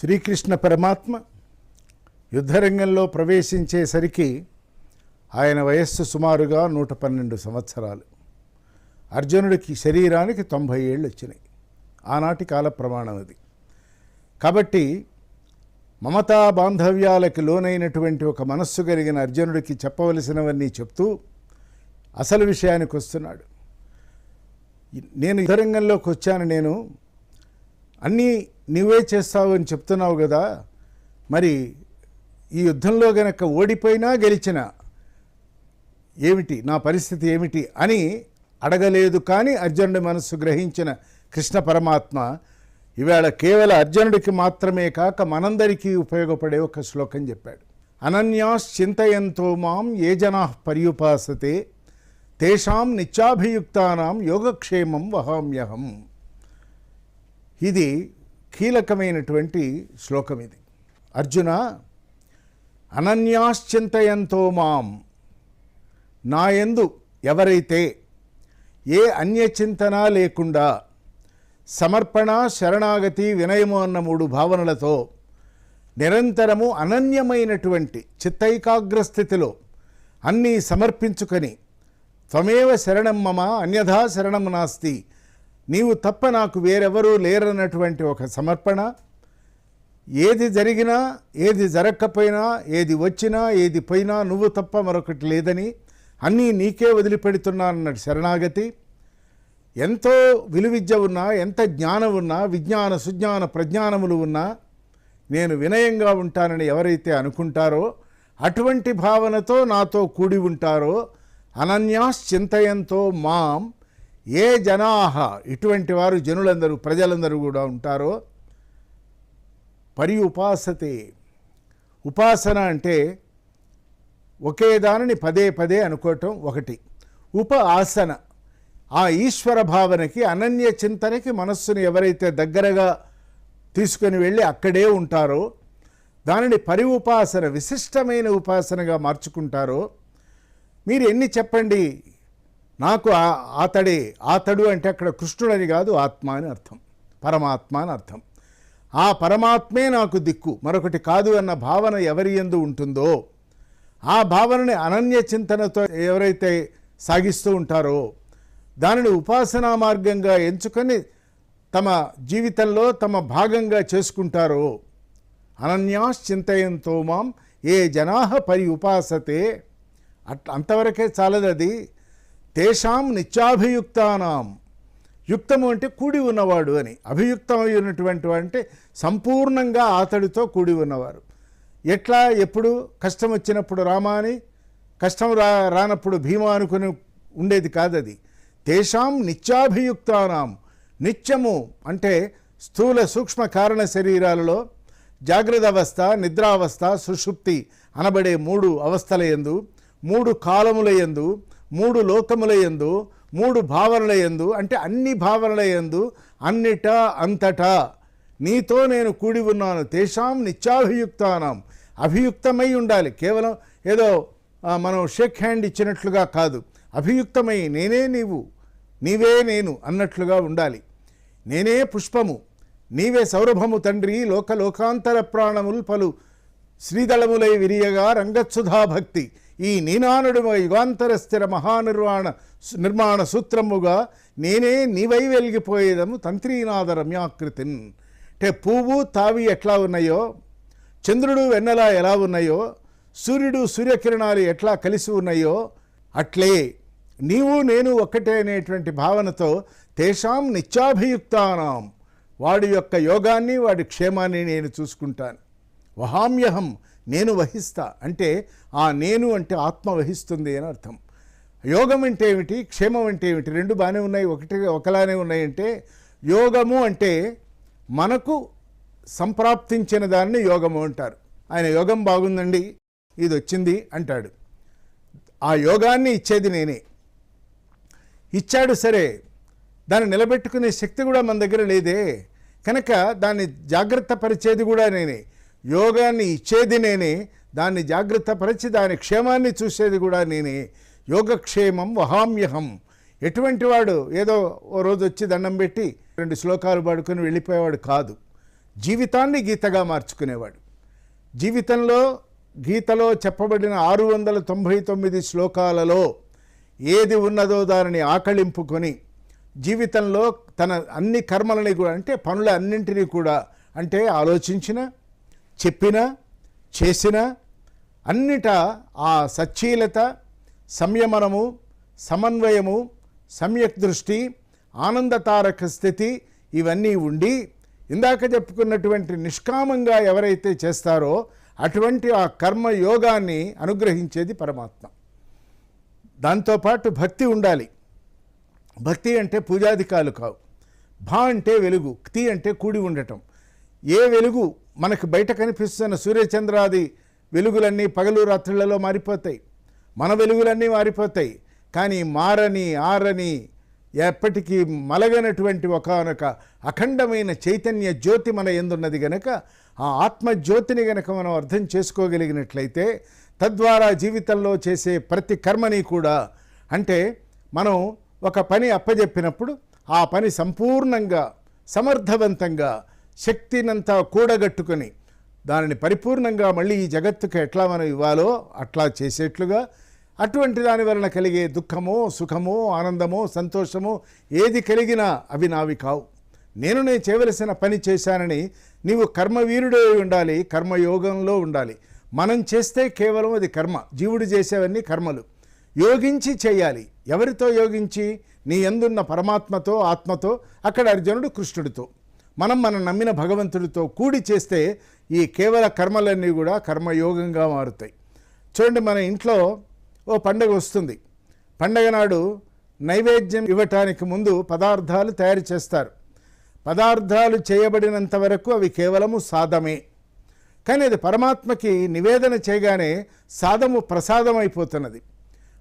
శ్రీకృష్ణ పరమాత్మ యుద్ధరంగంలో ప్రవేశించేసరికి ఆయన వయస్సు సుమారుగా నూట పన్నెండు సంవత్సరాలు. అర్జునుడికి శరీరానికి తొంభై ఏళ్ళు వచ్చినాయి ఆనాటి కాల ప్రమాణం అది. కాబట్టి మమతా బాంధవ్యాలకు లోనైనటువంటి ఒక మనస్సు కలిగిన అర్జునుడికి చెప్పవలసినవన్నీ చెప్తూ అసలు విషయానికి వస్తున్నాడు నేను యుద్ధరంగంలోకి వచ్చాను నేను అన్నీ నువ్వే చేస్తావు అని చెప్తున్నావు కదా మరి ఈ యుద్ధంలో గనక ఓడిపోయినా గెలిచినా ఏమిటి నా పరిస్థితి ఏమిటి అని అడగలేదు కానీ అర్జునుడి మనస్సు గ్రహించిన కృష్ణ పరమాత్మ ఇవాళ కేవలం అర్జునుడికి మాత్రమే కాక మనందరికీ ఉపయోగపడే ఒక శ్లోకం చెప్పాడు. అనన్యాశ్చింతయంతో మాం ఏ జనా పర్యుపాసతే తేషాం నిత్యాభియుక్తానాం యోగక్షేమం వహామ్యహం. ఇది కీలకమైనటువంటి శ్లోకం ఇది. అర్జున అనన్యాశ్చింతయంతో మాం. నాయందు ఎవరైతే ఏ అన్యచింతన లేకుండా సమర్పణ శరణాగతి వినయము అన్న మూడు భావనలతో నిరంతరము అనన్యమైనటువంటి చిత్తైకాగ్రస్థితిలో అన్నీ సమర్పించుకొని త్వమేవ శరణం మమ అన్యథా శరణం నాస్తి నీవు తప్ప నాకు వేరెవరూ లేరన్నటువంటి ఒక సమర్పణ. ఏది జరిగినా ఏది జరగకపోయినా ఏది వచ్చినా ఏది పోయినా నువ్వు తప్ప మరొకటి లేదని అన్నీ నీకే వదిలిపెడుతున్నానన్నట్టు శరణాగతి. ఎంతో విలువిద్య ఉన్నా ఎంత జ్ఞానం ఉన్నా విజ్ఞాన సుజ్ఞాన ప్రజ్ఞానములు ఉన్నా నేను వినయంగా ఉంటానని ఎవరైతే అనుకుంటారో అటువంటి భావనతో నాతో కూడి ఉంటారో అనన్యాశ్చింతయంతో మాం ఏ జనాహ ఇటువంటి వారు జనులందరూ ప్రజలందరూ కూడా ఉంటారో? పరి ఉపాసతే. ఉపాసన అంటే ఒకే దానిని పదే పదే అనుకోవటం ఒకటి. ఉప ఆసన. ఆ ఈశ్వర భావనకి అనన్య చింతనకి మనస్సును ఎవరైతే దగ్గరగా తీసుకొని వెళ్ళి అక్కడే ఉంటారో దానిని పరి ఉపాసన విశిష్టమైన ఉపాసనగా మార్చుకుంటారో మీరు ఎన్ని చెప్పండి? నాకు అతడే అతడు ఆతడు అంటే అక్కడ కృష్ణుడని కాదు ఆత్మ అని అర్థం. పరమాత్మ అని అర్థం. ఆ పరమాత్మే నాకు దిక్కు. మరొకటి కాదు అన్న భావన ఎవరి ఎందు ఉంటుందో ఆ భావనని అనన్య చింతనతో ఎవరైతే సాగిస్తూ ఉంటారో దానిని ఉపాసనా మార్గంగా ఎంచుకొని తమ జీవితంలో తమ భాగంగా చేసుకుంటారో అనన్యాశ్చింతయంతో మాం ఏ జనాహ పరి ఉపాసతే అట్ అంతవరకే చాలదది. తేషాం నిత్యాభియుక్తానాం. యుక్తము అంటే కూడి ఉన్నవాడు అని. అభియుక్తమైనటువంటి వాడు అంటే సంపూర్ణంగా ఆతడితో కూడి ఉన్నవారు. ఎట్లా? ఎప్పుడు? కష్టం వచ్చినప్పుడు రామా అని కష్టం రా రానప్పుడు భీమా అనుకుని ఉండేది కాదది. తేషాం నిత్యాభియుక్తానాం. నిత్యము అంటే స్థూల సూక్ష్మ కారణ శరీరాలలో జాగ్రత్త అవస్థ నిద్రావస్థ సుషుప్తి అనబడే మూడు అవస్థల యందు మూడు కాలముల యందు మూడు లోకముల యందు మూడు భావనల యందు అంటే అన్ని భావనల యందు అన్నిట అంతటా నీతో నేను కూడి ఉన్నాను. తేషాం నిత్యాభియుక్తానం. అభియుక్తమై ఉండాలి. కేవలం ఏదో మనం షేక్ హ్యాండ్ ఇచ్చినట్లుగా కాదు. అభియుక్తమై నేనే నీవు నీవే నేను అన్నట్లుగా ఉండాలి. నేనే పుష్పము నీవే సౌరభము తండ్రి లోక లోకాంతర ప్రాణములు పలు శ్రీదళములై విరియగా రంగత్సుధా భక్తి ఈ నీనానుడు యుగాంతర స్థిర మహానిర్వాణ నిర్మాణ సూత్రముగా నేనే నీవై వెలిగిపోయేదము తంత్రీనాథ రమ్యాకృతిన్. అంటే పువ్వు తావి ఎట్లా ఉన్నాయో చంద్రుడు వెన్నెల ఎలా ఉన్నాయో సూర్యుడు సూర్యకిరణాలు ఎట్లా కలిసి ఉన్నాయో అట్లే నీవు నేను ఒక్కటే అనేటువంటి భావనతో తేషాం నిత్యాభియుక్తానాం. వాడి యొక్క యోగాన్ని వాడి క్షేమాన్ని నేను చూసుకుంటాను. వహామ్యహం నేను వహిస్తా అంటే ఆ నేను అంటే ఆత్మ వహిస్తుంది అని అర్థం. యోగం అంటే ఏమిటి? క్షేమం అంటే ఏమిటి? రెండు బాగానే ఉన్నాయి. ఒకటి ఒకలానే ఉన్నాయంటే యోగము అంటే మనకు సంప్రాప్తించిన దాన్ని యోగము అంటారు. ఆయన యోగం బాగుందండి ఇది వచ్చింది అంటాడు. ఆ యోగాన్ని ఇచ్చేది నేనే. ఇచ్చాడు సరే దాన్ని నిలబెట్టుకునే శక్తి కూడా మన దగ్గర లేదే. కనుక దాన్ని జాగ్రత్త పరిచేది కూడా నేనే. యోగాన్ని ఇచ్చేది నేనే దాన్ని జాగ్రత్త పరిచి దాని క్షేమాన్ని చూసేది కూడా నేనే. యోగక్షేమం వహామ్యహం. ఎటువంటి వాడు ఏదో ఓ రోజు వచ్చి దండం పెట్టి రెండు శ్లోకాలు పాడుకొని వెళ్ళిపోయేవాడు కాదు. జీవితాన్ని గీతగా మార్చుకునేవాడు. జీవితంలో గీతలో చెప్పబడిన ఆరు వందల తొంభై తొమ్మిది శ్లోకాలలో ఏది ఉన్నదో దానిని ఆకళింపుకొని జీవితంలో తన అన్ని కర్మలని కూడా అంటే పనుల అన్నింటినీ కూడా అంటే ఆలోచించిన చెప్పిన చేసిన అన్నిట ఆ సచ్చీలత సంయమనము సమన్వయము సమ్యక్ దృష్టి ఆనందతారక స్థితి ఇవన్నీ ఉండి ఇందాక చెప్పుకున్నటువంటి నిష్కామంగా ఎవరైతే చేస్తారో అటువంటి ఆ కర్మ యోగాన్ని అనుగ్రహించేది పరమాత్మ. దాంతోపాటు భక్తి ఉండాలి. భక్తి అంటే పూజాధికాలు కావు. భా అంటే వెలుగు క్తి అంటే కూడి ఉండటం. ఏ వెలుగు మనకు బయట కనిపిస్తున్న సూర్యచంద్రాది వెలుగులన్నీ పగలు రాత్రులలో మారిపోతాయి. మన వెలుగులన్నీ మారిపోతాయి. కానీ మారని ఆరని ఎప్పటికీ మలగనటువంటి ఒకనొక అఖండమైన చైతన్య జ్యోతి మన ఎందున్నది గనక ఆ ఆత్మజ్యోతిని గనక మనం అర్థం చేసుకోగలిగినట్లయితే తద్వారా జీవితంలో చేసే ప్రతి కర్మని కూడా అంటే మనం ఒక పని అప్పజెప్పినప్పుడు ఆ పని సంపూర్ణంగా సమర్థవంతంగా శక్తినంతా కూడగట్టుకొని దానిని పరిపూర్ణంగా మళ్ళీ ఈ జగత్తుకు ఎట్లా మనం ఇవ్వాలో అట్లా చేసేట్లుగా అటువంటి దాని వలన కలిగే దుఃఖమో సుఖమో ఆనందమో సంతోషమో ఏది కలిగినా అవి నావి కావు. నేను నేను చేయవలసిన పని చేశానని నీవు కర్మవీరుడే ఉండాలి కర్మయోగంలో ఉండాలి. మనం చేస్తే కేవలం అది కర్మ. జీవుడు చేసేవన్నీ కర్మలు. యోగించి చేయాలి. ఎవరితో యోగించి? నీ ఎందున్న పరమాత్మతో ఆత్మతో? అక్కడ అర్జునుడు కృష్ణుడితో. మనం మనం నమ్మిన భగవంతుడితో కూడి చేస్తే ఈ కేవల కర్మలన్నీ కూడా కర్మయోగంగా మారుతాయి. చూడండి మన ఇంట్లో ఓ పండగ వస్తుంది. పండగ నాడు నైవేద్యం ఇవ్వటానికి ముందు పదార్థాలు తయారు చేస్తారు. పదార్థాలు చేయబడినంత వరకు అవి కేవలము సాదమే కానీ అది పరమాత్మకి నివేదన చేయగానే సాదము ప్రసాదం అయిపోతున్నది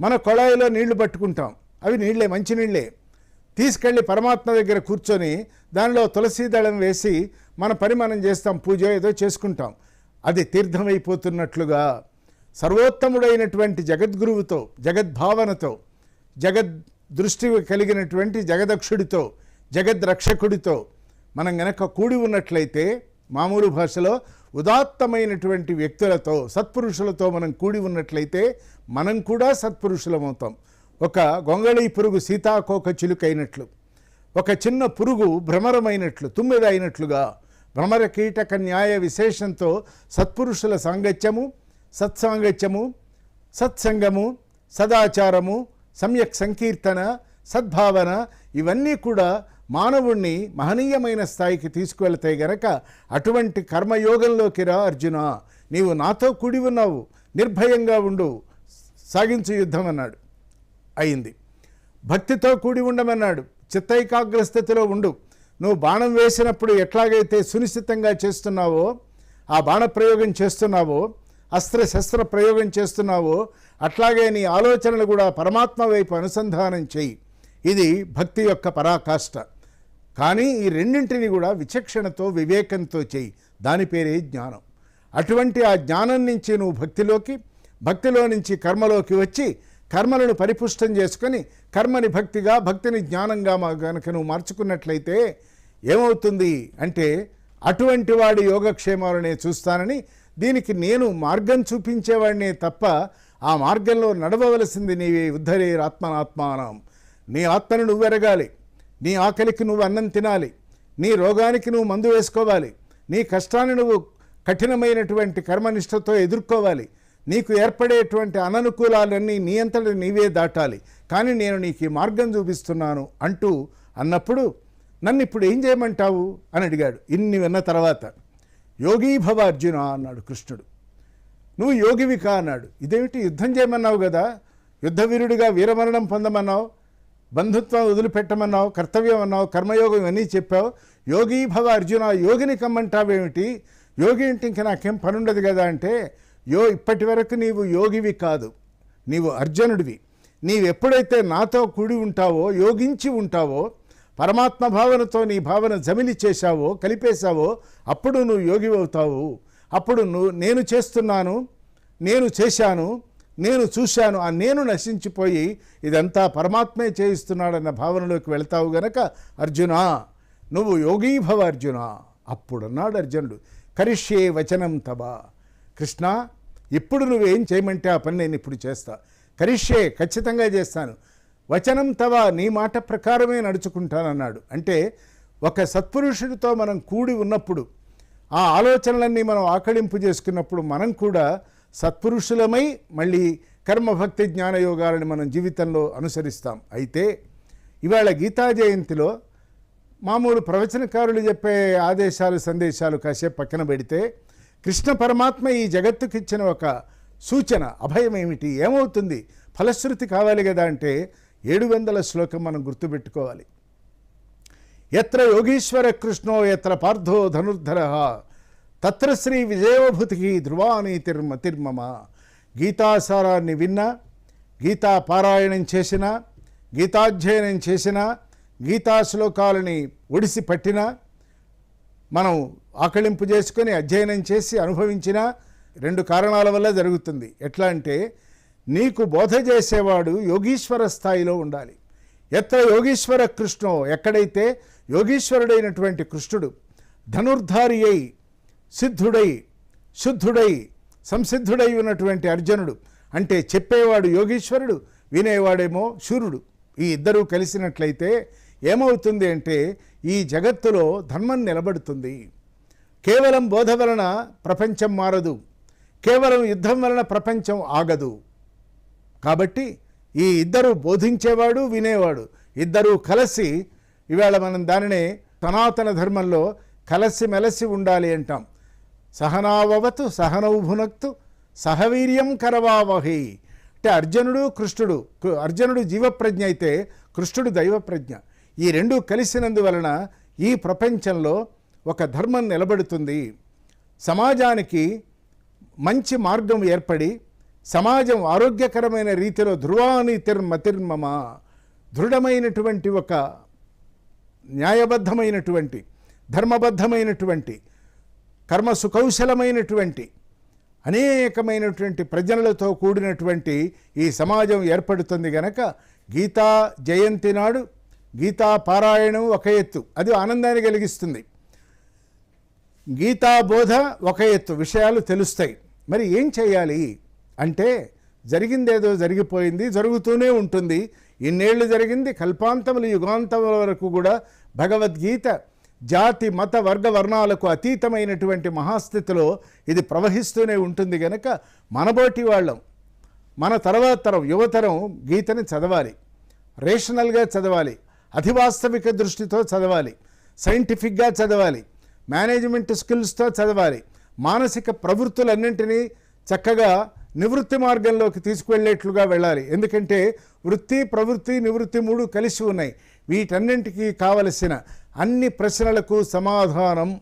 మన కొళాయిలో నీళ్ళు పట్టుకుంటాం. అవి నీళ్ళే మంచినీళ్ళే తీసుకెళ్ళి పరమాత్మ దగ్గర కూర్చొని దానిలో తులసీదళం వేసి మన పని మనం చేస్తాం పూజ ఏదో చేసుకుంటాం. అది తీర్థమైపోతున్నట్లుగా సర్వోత్తముడైనటువంటి జగద్గురువుతో జగద్భావనతో జగద్ దృష్టి కలిగినటువంటి జగదక్షుడితో జగద్రక్షకుడితో మనం గనక కూడి ఉన్నట్లయితే మామూలు భాషలో ఉదాత్తమైనటువంటి వ్యక్తులతో సత్పురుషులతో మనం కూడి ఉన్నట్లయితే మనం కూడా సత్పురుషులమవుతాం. ఒక గొంగళి పురుగు సీతాకోక చిలుకైనట్లు ఒక చిన్న పురుగు భ్రమరమైనట్లు తుమ్మిదైనట్లుగా భ్రమర కీటక న్యాయ విశేషంతో సత్పురుషుల సాంగత్యము సత్సాంగత్యము సత్సంగము సదాచారము సమ్యక్ సంకీర్తన సద్భావన ఇవన్నీ కూడా మానవుణ్ణి మహనీయమైన స్థాయికి తీసుకువెళ్తాయి గనక అటువంటి కర్మయోగంలోకి రా అర్జున నీవు నాతో కూడి ఉన్నావు నిర్భయంగా ఉండు సాగించు యుద్ధం అన్నాడు. అయింది. భక్తితో కూడి ఉండమన్నాడు. చిత్తైకాగ్ర స్థితిలో ఉండు. నువ్వు బాణం వేసినప్పుడు ఎట్లాగైతే సునిశ్చితంగా చేస్తున్నావో ఆ బాణ ప్రయోగం చేస్తున్నావో అస్త్ర శస్త్ర ప్రయోగం చేస్తున్నావో అట్లాగే నీ ఆలోచనలు కూడా పరమాత్మ వైపు అనుసంధానం చేయి. ఇది భక్తి యొక్క పరాకాష్ట. కానీ ఈ రెండింటిని కూడా విచక్షణతో వివేకంతో చేయి. దాని పేరే జ్ఞానం. అటువంటి ఆ జ్ఞానం నుంచి నువ్వు భక్తిలోకి భక్తిలో నుంచి కర్మలోకి వచ్చి కర్మలను పరిపుష్టం చేసుకొని కర్మని భక్తిగా భక్తిని జ్ఞానంగా మా నువ్వు మార్చుకున్నట్లయితే ఏమవుతుంది అంటే అటువంటి వాడి యోగక్షేమాలనే చూస్తానని దీనికి నేను మార్గం చూపించేవాడినే తప్ప ఆ మార్గంలో నడవవలసింది నీవే ఉద్ధరే ఆత్మనాత్మానం. నీ ఆత్మను నువ్వెరగాలి నీ ఆకలికి నువ్వు అన్నం తినాలి. నీ రోగానికి నువ్వు మందు వేసుకోవాలి. నీ కష్టాన్ని నువ్వు కఠినమైనటువంటి కర్మనిష్టతో ఎదుర్కోవాలి. నీకు ఏర్పడేటువంటి అననుకూలాలన్నీ నీ నీవే దాటాలి. కానీ నేను నీకు ఈ మార్గం చూపిస్తున్నాను అంటూ అన్నప్పుడు నన్ను ఇప్పుడు ఏం చేయమంటావు? అని అడిగాడు. ఇన్ని విన్న తర్వాత యోగీభవ అర్జున అన్నాడు కృష్ణుడు. నువ్వు యోగివి కా అన్నాడు. ఇదేమిటి? యుద్ధం చేయమన్నావు కదా? యుద్ధవీరుడిగా వీరమరణం పొందమన్నావు? బంధుత్వం వదిలిపెట్టమన్నావు? కర్తవ్యం అన్నావు? కర్మయోగం ఇవన్నీ చెప్పావు? యోగీభవ అర్జున యోగిని కమ్మంటావేమిటి? యోగి అంటే ఇంక నాకేం పనుండదు కదా అంటే యో ఇప్పటి వరకు నీవు యోగివి కాదు. నీవు అర్జునుడివి. నీవు ఎప్పుడైతే నాతో కూడి ఉంటావో యోగించి ఉంటావో పరమాత్మ భావనతో నీ భావన జమిలి చేశావో కలిపేశావో అప్పుడు నువ్వు యోగి అవుతావు. అప్పుడు నువ్వు నేను చేస్తున్నాను నేను చేశాను నేను చూశాను ఆ నేను నశించిపోయి ఇదంతా పరమాత్మే చేయిస్తున్నాడన్న భావనలోకి వెళ్తావు గనక అర్జున నువ్వు యోగీభవ అర్జున. అప్పుడన్నాడు అర్జునుడు. కరిష్యే వచనం తబా కృష్ణ ఇప్పుడు నువ్వేం చేయమంటే ఆ పని నేను ఇప్పుడు చేస్తా. కరిష్యే ఖచ్చితంగా చేస్తాను. వచనం తవ నీ మాట ప్రకారమే నడుచుకుంటానన్నాడు. అంటే ఒక సత్పురుషుడితో మనం కూడి ఉన్నప్పుడు ఆ ఆలోచనలన్నీ మనం ఆకళింపు చేసుకున్నప్పుడు మనం కూడా సత్పురుషులమై మళ్ళీ కర్మభక్తి జ్ఞానయోగాలను మనం జీవితంలో అనుసరిస్తాం. అయితే ఇవాళ గీతా జయంతిలో మామూలు ప్రవచనకారులు చెప్పే ఆదేశాలు సందేశాలు కాసేపు పక్కన పెడితే కృష్ణ పరమాత్మ ఈ జగత్తుకి ఇచ్చిన ఒక సూచన అభయం ఏమిటి? ఏమవుతుంది? ఫలశ్రుతి కావాలి కదా అంటే ఏడు వందల శ్లోకం మనం గుర్తుపెట్టుకోవాలి. ఎత్ర యోగీశ్వర కృష్ణో ఎత్ర పార్థో ధనుర్ధర తత్ర శ్రీ విజయోభూతికి తిర్మమ. గీతాసారాన్ని విన్నా గీతా పారాయణం చేసిన గీతాధ్యయనం చేసిన గీతా శ్లోకాలని ఒడిసి పట్టినా మనం ఆకళింపు చేసుకొని అధ్యయనం చేసి అనుభవించిన రెండు కారణాల వల్ల జరుగుతుంది. ఎట్లా అంటే నీకు బోధ చేసేవాడు యోగీశ్వర స్థాయిలో ఉండాలి. ఎత్ర యోగీశ్వర కృష్ణో ఎక్కడైతే యోగీశ్వరుడైనటువంటి కృష్ణుడు ధనుర్ధారి అయి సిద్ధుడై శుద్ధుడై సంసిద్ధుడై ఉన్నటువంటి అర్జునుడు అంటే చెప్పేవాడు యోగీశ్వరుడు వినేవాడేమో శూరుడు ఈ ఇద్దరూ కలిసినట్లయితే ఏమవుతుంది అంటే ఈ జగత్తులో ధర్మం నిలబడుతుంది. కేవలం బోధ వలన ప్రపంచం మారదు. కేవలం యుద్ధం వలన ప్రపంచం ఆగదు. కాబట్టి ఈ ఇద్దరు బోధించేవాడు వినేవాడు. ఇద్దరూ కలిసి ఇవాళ మనం దానినే సనాతన ధర్మంలో కలసి మెలసి ఉండాలి అంటాం. సహనావవతు సహనౌభునక్తు సహవీర్యం కరవావహి. అంటే అర్జునుడు కృష్ణుడు కృ- అర్జునుడు జీవప్రజ్ఞ అయితే కృష్ణుడు దైవప్రజ్ఞ. ఈ రెండు కలిసినందువలన ఈ ప్రపంచంలో ఒక ధర్మం నిలబడుతుంది. సమాజానికి మంచి మార్గం ఏర్పడి సమాజం ఆరోగ్యకరమైన రీతిలో ధ్రువాని తిర్మతిర్మమ దృఢమైనటువంటి ఒక న్యాయబద్ధమైనటువంటి ధర్మబద్ధమైనటువంటి కర్మ సుకౌశలమైనటువంటి అనేకమైనటువంటి ప్రజలతో కూడినటువంటి ఈ సమాజం ఏర్పడుతుంది గనక గీతా జయంతి నాడు గీతా పారాయణం ఒక ఎత్తు. అది ఆనందాన్ని కలిగిస్తుంది. గీతా బోధ ఒక ఎత్తు. విషయాలు తెలుస్తాయి. మరి ఏం చేయాలి? అంటే జరిగిందేదో జరిగిపోయింది జరుగుతూనే ఉంటుంది. ఇన్నేళ్ళు జరిగింది కల్పాంతములు యుగాంతముల వరకు కూడా భగవద్గీత జాతి మత వర్గ వర్ణాలకు అతీతమైనటువంటి మహాస్థితిలో ఇది ప్రవహిస్తూనే ఉంటుంది గనక మనబోటి వాళ్ళం. మన తర్వాత తరం యువతరం గీతని చదవాలి. రేషనల్గా చదవాలి. అధివాస్తవిక దృష్టితో చదవాలి సైంటిఫిక్గా చదవాలి మేనేజ్మెంట్ స్కిల్స్తో చదవాలి మానసిక ప్రవృత్తులన్నింటినీ చక్కగా నివృత్తి మార్గంలోకి తీసుకువెళ్ళేట్లుగా వెళ్ళాలి. ఎందుకంటే వృత్తి ప్రవృత్తి నివృత్తి మూడు కలిసి ఉన్నాయి. వీటన్నింటికీ కావలసిన అన్ని ప్రశ్నలకు సమాధానం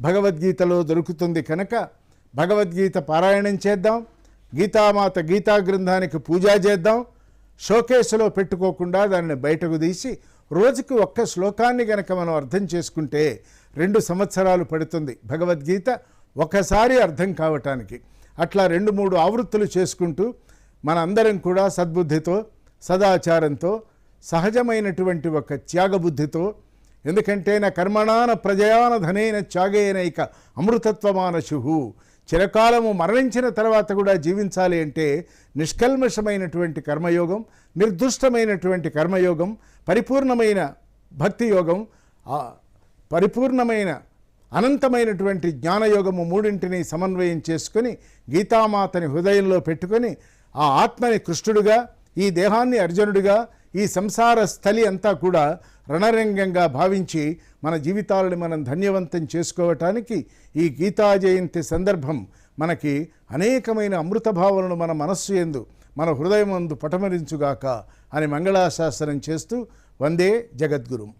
భగవద్గీతలో దొరుకుతుంది కనుక భగవద్గీత పారాయణం చేద్దాం. గీతామాత గీతా గ్రంథానికి పూజ చేద్దాం. షోకేసులో పెట్టుకోకుండా దానిని బయటకు తీసి రోజుకి ఒక్క శ్లోకాన్ని గనక మనం అర్థం చేసుకుంటే రెండు సంవత్సరాలు పడుతుంది. భగవద్గీత ఒకసారి అర్థం కావటానికి. అట్లా రెండు మూడు ఆవృత్తులు చేసుకుంటూ మన అందరం కూడా సద్బుద్ధితో సదాచారంతో సహజమైనటువంటి ఒక త్యాగబుద్ధితో ఎందుకంటే నా కర్మణాన ప్రజయాన ధనేన త్యాగేనైక అమృతత్వమానశు చిరకాలము మరణించిన తర్వాత కూడా జీవించాలి అంటే నిష్కల్మషమైనటువంటి కర్మయోగం నిర్దుష్టమైనటువంటి కర్మయోగం పరిపూర్ణమైన భక్తి యోగం పరిపూర్ణమైన అనంతమైనటువంటి జ్ఞానయోగము మూడింటిని సమన్వయం చేసుకొని గీతామాతని హృదయంలో పెట్టుకొని ఆ ఆత్మని కృష్ణుడుగా ఈ దేహాన్ని అర్జునుడిగా ఈ సంసార స్థలి అంతా కూడా రణరంగంగా భావించి మన జీవితాలను మనం ధన్యవంతం చేసుకోవటానికి ఈ గీతా జయంతి సందర్భం మనకి అనేకమైన అమృత భావనలు మన మనస్సు ఎందు మన హృదయం అందు పటమరించుగాక అని మంగళాశాసనం చేస్తూ వందే జగద్గురుం.